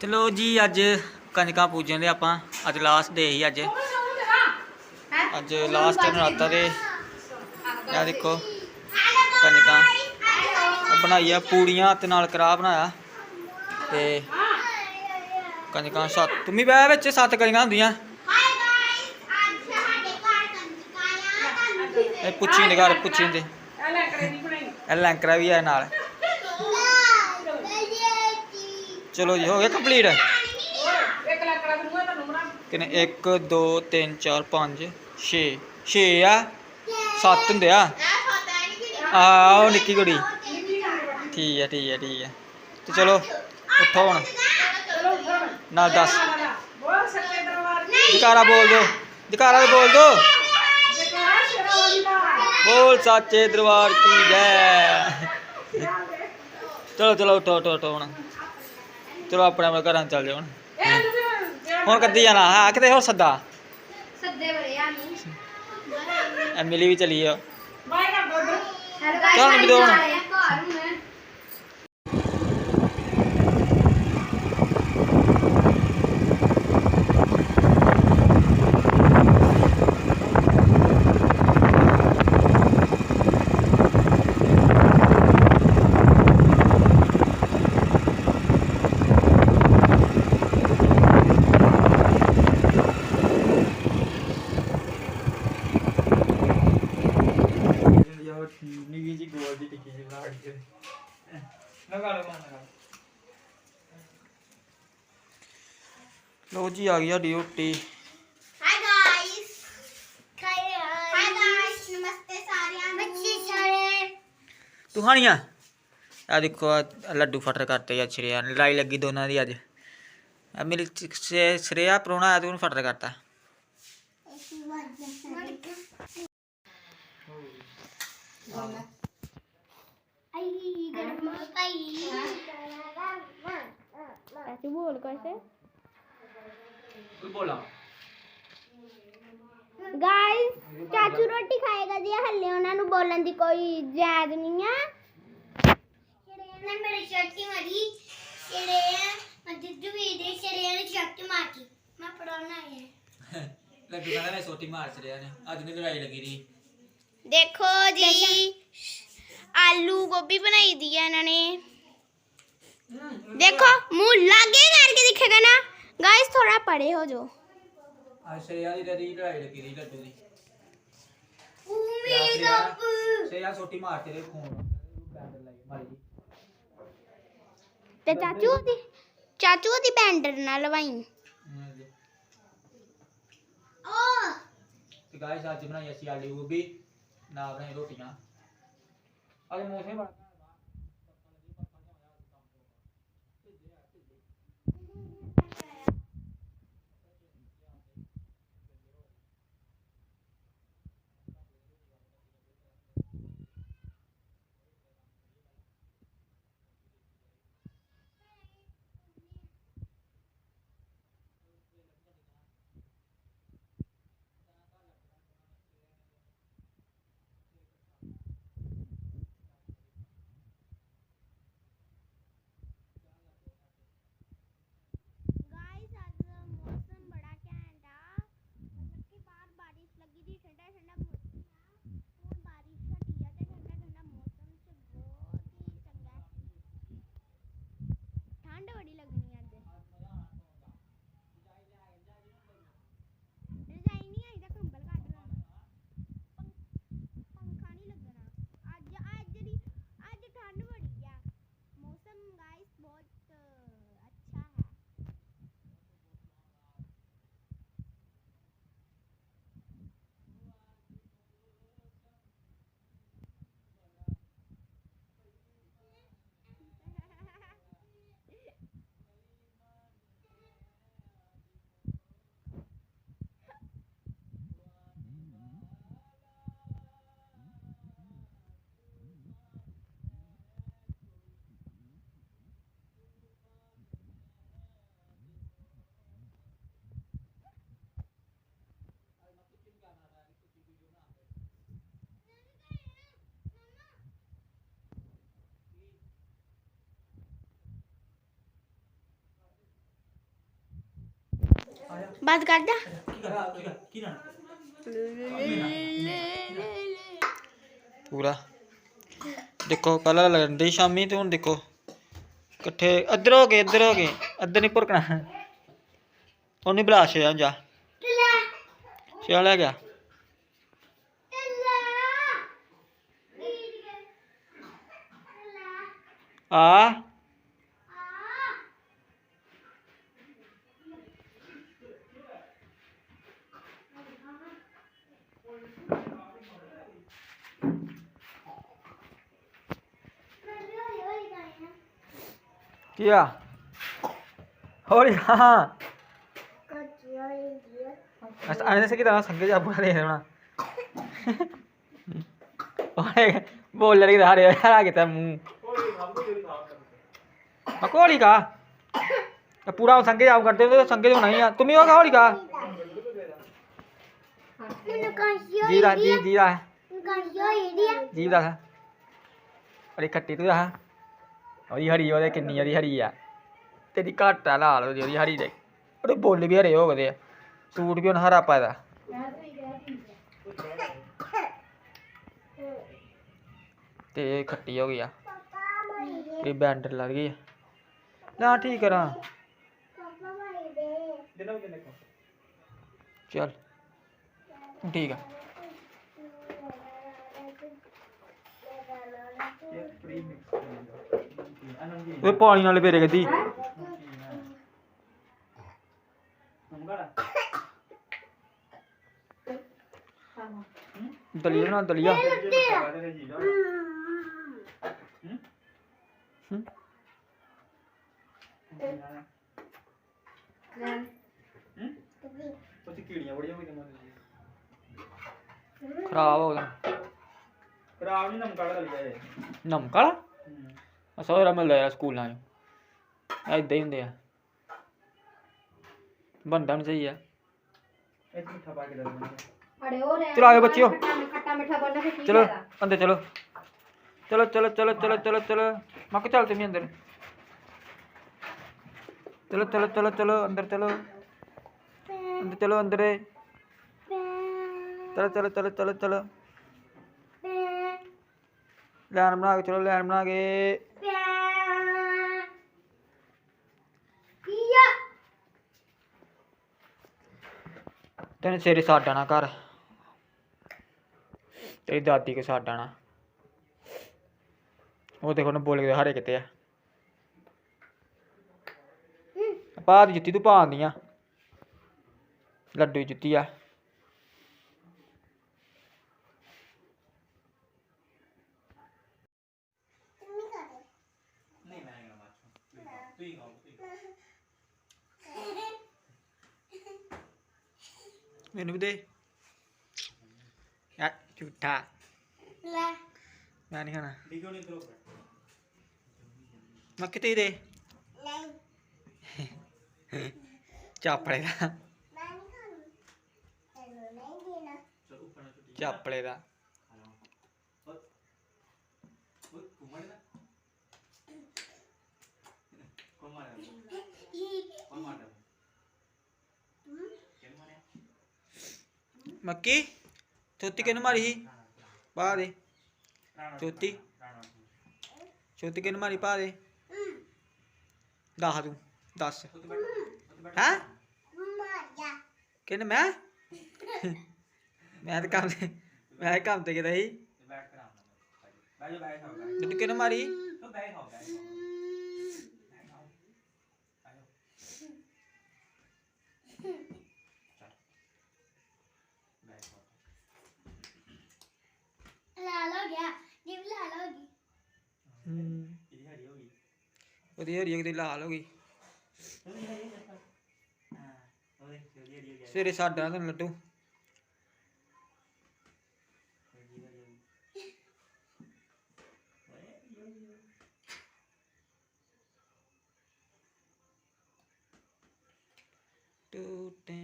ਚਲੋ ਜੀ ਅੱਜ ਕੰਜਕਾਂ ਪੂਜਣ ਦੇ ਆਪਾਂ ਅੱਜ ਲਾਸਟ ਡੇ ਹੀ ਅੱਜ। ਅੱਜ ਲਾਸਟ ਨਰਾਤਾ ਦੇ। ਇਹ ਦੇਖੋ ਕੰਜਕਾਂ ਆਹ ਬਣਾਈ ਆ ਪੂੜੀਆਂ ਤੇ ਨਾਲ ਕੜਾਹ ਬਣਾਇਆ। ਤੇ ਕੰਜਕਾਂ ਸੱਤ ਤੁਮੀ ਬੈ ਵਿੱਚ ਸੱਤ ਕੰਜਕਾਂ ਹੁੰਦੀਆਂ। ਇਹ ਪੁੱਛੀ ਦੇ ਘਰ ਪੁੱਛੀ ਦੇ। ਇਹ ਲੈਂਕਰਾ ਵੀ ਹੈ ਨਾਲ। ਚਲੋ ਜੀ ਹੋ ਗਿਆ ਕੰਪਲੀਟ ਕਿਨੇ? 1 2 3 4 5 6 6 ਆ? 7 ਹੁੰਦੇ ਆ? ਆਹ ਨਿੱਕੀ ਕੁੜੀ। ਠੀਕ ਹੈ ਠੀਕ ਹੈ ਠੀਕ ਹੈ ਤੇ ਚਲੋ ਉੱਠੋ ਹੁਣ। ਨਾਲ ਦੱਸ। ਜਕਾਰਾ ਬੋਲ ਦੋ। ਜਕਾਰਾ ਬੋਲ ਦੋ। ਬੋਲ ਸੱਚੇ ਦਰਬਾਰ ਕੀ ਜੈ। ਚਲੋ ਚਲੋ ਉੱਠੋ ਉੱਠੋ ਉੱਠੋ ਹੁਣ। ਚਲੋ ਆਪਣੇ ਆਪਣੇ ਘਰਾਂ ਨੂੰ ਚੱਲ ਜਾਓ ਹੁਣ। ਹੁਣ ਕੱਦੀ ਜਾਣਾ। ਹਾਂ ਕਿਤੇ ਹੋਰ ਸੱਦਾ? ਸੱਦੇ ਬੜੇ ਆ ਨਹੀਂ। ਐਮਿਲੀ ਵੀ ਚਲੀ ਆ ਚੱਲ ਨਿੰਬੂ ਦੋ ਹੁਣ। ਘਰ ਹੁਣ ਨਿੱਕੀ ਜੀ ਗੋਲ ਦੀ ਟਿੱਕੀ ਜੀ ਬਣਾ ਕੇ ਲਗਾ ਲਓ ਲਗਾ ਲੋ ਜੀ ਆ ਗਈ ਸਾਡੀ ਰੋਟੀ। ਹਾਈ ਗਾਇਸ ਹਾਈ ਗਾਇਸ ਨਮਸਤੇ ਸਾਰਿਆਂ ਨੂੰ। ਬੱਚੇ ਸਾਰੇ। ਤੂੰ ਖਾਣੀਆਂ ਆ? ਦੇਖੋ ਆਹ ਲੱਡੂ ਫਟਰ ਕਰਤੇ ਆ ਸ਼੍ਰੇਆ ਨੇ। ਲੜਾਈ ਲੱਗੀ ਦੋਨਾਂ ਦੀ ਅੱਜ। ਆ ऐसे बोल कैसे ਬੋਲਾ ਗਾਇਸ ਚਾਚੂ ਰੋਟੀ ਖਾਏਗਾ ਜੀ ਹੱਲੇ ਉਹਨਾਂ ਨੂੰ ਬੋਲਣ ਦੀ ਕੋਈ ਜਾਦ ਨਹੀਂ ਆ ਸ਼ਰੇਆ ਨੇ ਮੇਰੀ ਸ਼ਰਟੀ ਮਾਰੀ ਸ਼ਰੇਆ ਮੱਜੂ ਵੀ ਦੇ ਸ਼ਰੇਆ ਨੇ ਸ਼ਰਟ ਮਾਰੀ ਮੈਂ ਪੜਾਉਣਾ ਹੈ ਲੱਡੂ ਕਹਿੰਦਾ ਮੈਂ ਸੋਟੀ ਮਾਰ ਸ਼੍ਰੇਆ ਨੇ ਅੱਜ ਨੇ ਲੜਾਈ ਲੱਗੀ ਰਹੀ ਦੇਖੋ ਜੀ ਆਲੂ ਗੋਭੀ ਬਣਾਈ ਦੀ ਹੈ ਇਹਨਾਂ ਨੇ। ਦੇਖੋ ਮੂੰਹ ਲਾਗੇ ਕਰਕੇ ਦਿਖੇਗਾ ਨਾ। ਗਾਇਸ ਥੋੜਾ ਪਰੇ ਹੋ ਜਾਓ। ਦੀ ਲੜਾਈ ਲੱਗੀ ਲੱਡੂ ਦੀ। ਉਮੀਦ ਸ਼੍ਰੇਆ ਮਾਰ ਖੂਨ। ਤੇ ਚਾਚੂ ਦੀ ਚਾਚੂ ਦੀ ਬੈਂਡਰ ਨਾਲ ਲਵਾਈ। ਓ ਤੇ ਗਾਇਸ ਅੱਜ ਬਣਾਈ ਅਸੀਂ ਆਲੂ ਗੋਭੀ ਨਾਲ ਬਣਾਈ ਰੋਟੀਆਂ। ਅੱਜ ਮੌਸਮ ਬੜਾ ਬੰਦ ਕਰ ਦਾ ਪੂਰਾ। ਦੇਖੋ, ਪਹਿਲਾਂ ਲੜਦੇ ਸ਼ਾਮੀ ਤੇ ਹੁਣ ਦੇਖੋ। ਇਕੱਠੇ, ਇੱਧਰ ਹੋ ਗਏ, ਇੱਧਰ ਹੋ ਗਏ। ਇੱਧਰ ਨਹੀਂ ਭੁਰਕਣਾ। ਉਹਨੇ ਬੁਲਾ ਛਿਆ ਜਾ। ਛਿਆ ਲੈ ਗਿਆ। ਆ। ਕੀ ਆ ਹੌਲੀ ਹਾਂ ਅਸ ਆਨੇ ਸੇ ਕਿਦਾਂ ਸੰਗੇ ਜਾ ਬੁਲਾ ਦੇ ਦੇਣਾ ਓਏ ਬੋਲ ਲੜੀ ਦਾ ਹਰੇ ਆ ਗਿਆ ਮੂੰਹ? ਮਕੋੜੀ ਕਾ? ਤਾਂ ਪੂਰਾ ਸੰਗੇ ਜਾਮ ਕਰਦੇ ਹੋ ਸੰਗੇ ਜੋ ਨਹੀਂ ਆ। ਤੁਮੀ ਹੋ ਹੌਲੀ ਕਾ ਕਾਂਸ਼ੀ ਜੀ ਦਾ ਜੀ ਜੀ ਦਾ। ਕਾਂਸ਼ੀ ਹੋਈ ਦੀ। ਆ ਜੀ ਦਾ। ਅਰੇ ਖੱਟੀ ਤੂੰ ਆ। ਉਹਦੀ ਹਰੀ, ਉਹਦੇ ਕਿੰਨੀ ਉਹਦੀ ਹਰੀ ਆ। ਤੇਰੀ ਘੱਟ ਆ, ਲਾਲ ਉਹਦੀ ਉਹਦੀ ਹਰੀ ਦੇ। ਉਹਦੇ ਬੋਲ ਵੀ ਹਰੇ ਹੋ ਗਏ ਆ। ਸੂਟ ਵੀ ਹੁਣ ਹਰਾ ਪਾਇਦਾ ਤੇ ਇਹ ਖੱਟੀ ਹੋ ਗਈ ਆ। ਇਹ ਬੈਂਡਰ ਲੱਗ ਗਈ ਆ। ਨਾ ਠੀਕ ਕਰਾਂ। ਚਲ। ਠੀਕ ਆ। ਇਹ ਪਾਣੀ ਨਾਲ ਫੇਰੇ ਗੱਦੀ ਦਲੀਆ ਨਾ ਦਲੀਆ। ਖਰਾਬ ਹੋ ਗਿਆ। ਖਰਾਬ ਨਹੀਂ ਨਮਕਾ ਵਾਲਾ ਲਿਆ ਇਹ। ਨਮਕਾ ਅਸਾ ਹੋਰਾ ਮਿਲਦਾ ਯਾਰ ਸਕੂਲਾਂ 'ਚ ਐਦਾਂ ਹੀ ਹੁੰਦੇ ਆ ਬੰਦਾ ਨਹੀਂ ਸਹੀ ਆ ਇਹ ਮਿੱਠਾ ਪਾ ਕੇ ਦੇ ਦਿੰਦੇ ਅੜੇ ਉਹ ਲੈ ਚਲੋ ਆਓ ਬੱਚਿਓ। ਖੱਟਾ ਮਿੱਠਾ ਬਣਨਾ ਫਿਰ ਕੀ ਚਲੋ ਫਾਇਦਾ? ਅੰਦਰ ਚਲੋ ਚਲੋ ਚਲੋ ਚਲੋ ਚਲੋ ਚਲੋ ਚਲੋ ਮੱਕ ਚੱਲ ਤੁਸੀਂ ਅੰਦਰ ਚਲੋ ਚਲੋ ਚਲੋ ਚਲੋ ਅੰਦਰ ਚਲੋ ਅੰਦਰ ਚਲੋ ਅੰਦਰ ਚਲੋ ਚਲੋ ਚਲੋ ਚਲੋ ਚਲੋ ਲੈਣ ਬਣਾ ਕੇ ਚਲੋ ਲੈਣ ਬਣਾ ਕੇ ਤੈਨੂੰ ਸਵੇਰੇ ਛੱਡ ਆਣਾ ਘਰ। ਤੇਰੀ ਦਾਦੀ ਕੇ ਛੱਡ ਆਣਾ ਉਹ ਦੇਖੋ ਨਾ ਬੋਲ ਕੇ ਹਾਰੇ ਕਿਤੇ ਆ। ਪਾ ਦੀ ਜੁੱਤੀ ਤੂੰ ਪਾਉਂਦੀ ਆ। ਲੱਡੂ ਦੀ ਜੁੱਤੀ ਆ ਨਹੀਂ ਮੈਂ ਨਹੀਂ ਖਾਣਾ ਤੂੰ ਹੀ ਖਾਓ ਮੈਨੂੰ ਵੀ ਦੇ। ਯਾ ਝੂਠਾ। ਲੈ। ਮੈਂ ਨਹੀਂ ਖਾਣਾ। ਠੀਕ ਨਹੀਂ ਕਰੋ ਮੈਂ ਕਿਤੇ ਦੇ। ਨਹੀਂ। ਚਾਪੜੇ ਦਾ। ਮੈਂ ਨਹੀਂ ਖਾਣੀ। ਤੈਨੂੰ ਨਹੀਂ ਦੇਣਾ। ਚਲ ਉੱਪਰ ਨਾ ਛੁੱਟੀ। ਚਾਪੜੇ ਦਾ। ਮੱਕੀ ਚੋਤੀ ਕਿਹਨੂੰ ਮਾਰੀ ਸੀ? ਪਾ ਦੇ? ਰਾਣਾ ਚੋਤੀ ਕਿਹਨੂੰ ਮਾਰੀ ਪਾ ਦੇ। ਦੱਸ ਤੂੰ ਦੱਸ। ਹੈਂ? ਕਿਹਨੇ ਮੈਂ? ਮੈਂ ਤਾਂ ਕੰਮ ਤੇ ਮੈਂ ਕੰਮ ਤੇ ਗਿਆ ਸੀ। ਬੈਠ ਬੈਠ ਜਾ। ਬੈਠ ਜਾਓ ਤੂੰ ਕਿਹਨੂੰ ਮਾਰੀ? ਤੂੰ ਬੈਠ ਜਾਓ ਬੈਠ ਜਾਓ ਬੈਠ ਜਾਓ ਆਇਓ ਚਲ ਬੈਠ ਜਾਓ ਲਾਲ ਹੋ ਗਿਆ ਜਿਵੇਂ ਲਾਲ ਹੋ ਗਈ ਹੂੰ ਇਹਦੀ ਹਰੀ ਹੋ ਗਈ ਉਹਦੀ ਹਰੀ ਉਹਦੀ ਲਾਲ ਹੋ ਗਈ। ਸਵੇਰੇ ਸਾਡਾ ਤੈਨੂੰ ਲੱਡੂ। ਟੂਟੇ